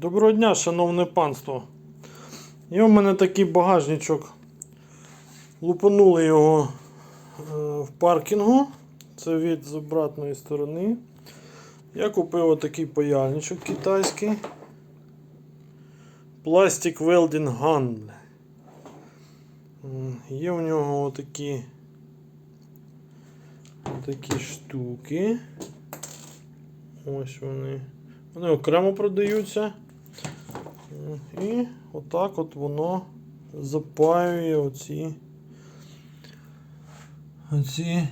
Доброго дня, шановне панство. Є у мене такий багажничок. Лупанули його е, в паркінгу. Це від з обратної сторони. Я купив отакий паяльничок китайський. Plastic Welding Gun. Є у нього отакі, отакі штуки. Ось вони. Вони окремо продаються. І отак от воно запаює оці, оці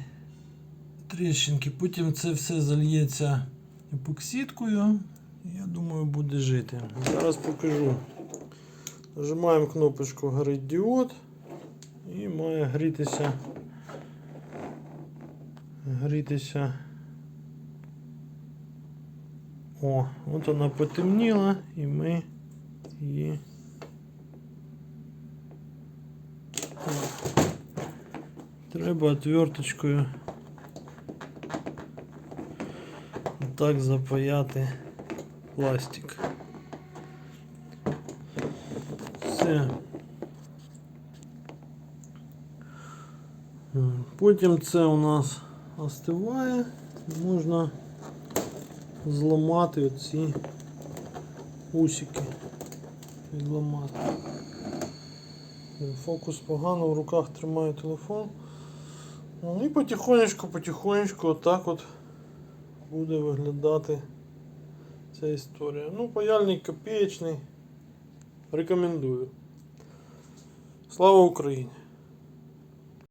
тріщинки. Потім це все зальється епоксидкою. Я думаю, буде жити. Зараз покажу. Нажимаємо кнопочку горить діод і має грітися. Грітися. О, от вона потемніла і ми її. Треба отверточкою так запаяти пластик. Все. Потім це у нас остиває, можна зламати оці усики. Відламати. Фокус погано, в руках тримаю телефон. Ну і потихонечку, потихонечку отак от буде виглядати ця історія. Ну, паяльник копієчний. Рекомендую. Слава Україні!